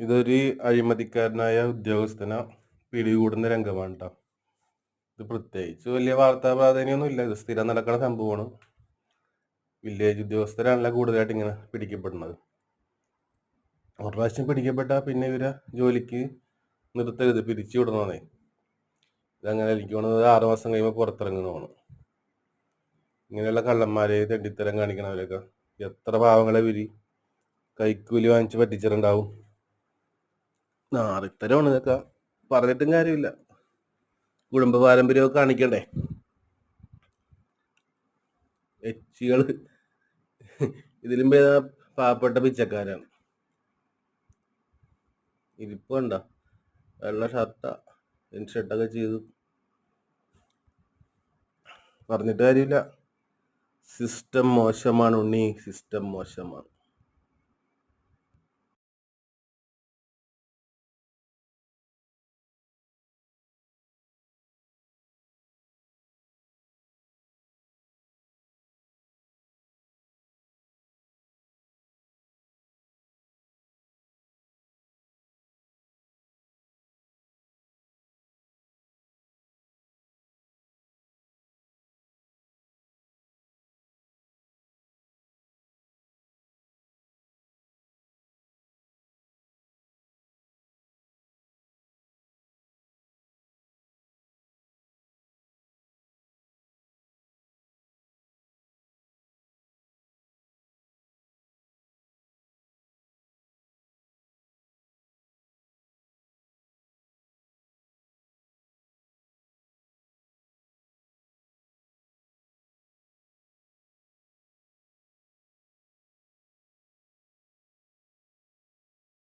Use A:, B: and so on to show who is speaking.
A: ഇതൊരു അഴിമതിക്കാരനായ ഉദ്യോഗസ്ഥനെ പിടികൂടുന്ന രംഗമാണ് കേട്ടോ ഇത് പ്രത്യേകിച്ച് വലിയ വാർത്താ പ്രാധാന്യമൊന്നും ഇല്ല. ഇത് സ്ഥിരം നടക്കുന്ന സംഭവമാണ്. വില്ലേജ് ഉദ്യോഗസ്ഥരാണല്ലോ കൂടുതലായിട്ട് ഇങ്ങനെ പിടിക്കപ്പെടുന്നത്. ഒരു പ്രാവശ്യം പിടിക്കപ്പെട്ടാൽ പിന്നെ ഇവരെ ജോലിക്ക് നിർത്തരുത് പിരിച്ചു വിടണമെന്നേ. ഇതങ്ങനെ എനിക്ക് തോന്നുന്നത് ആറ് മാസം കഴിയുമ്പോൾ പുറത്തിറങ്ങുന്നതാണ് ഇങ്ങനെയുള്ള കള്ളന്മാരെ തെണ്ടിത്തരം കാണിക്കണവരൊക്കെ എത്ര പാവങ്ങളെ വിരി കൈക്കൂലി വാങ്ങിച്ച് പറ്റിച്ചിട്ടുണ്ടാവും. നാറിത്തരമാണ് ഇതൊക്കെ പറഞ്ഞിട്ടും കാര്യമില്ല. കുടുംബ പാരമ്പര്യമൊക്കെ കാണിക്കണ്ടേ? എച്ചികൾ ഇതിലും പാവപ്പെട്ട പിച്ചക്കാരാണ്. ഇരിപ്പ് കണ്ട. വെള്ള ഷർട്ട ഷർട്ടൊക്കെ ചെയ്തു. പറഞ്ഞിട്ട് കാര്യമില്ല. സിസ്റ്റം മോശമാണ് ഉണ്ണി. സിസ്റ്റം മോശമാണ്.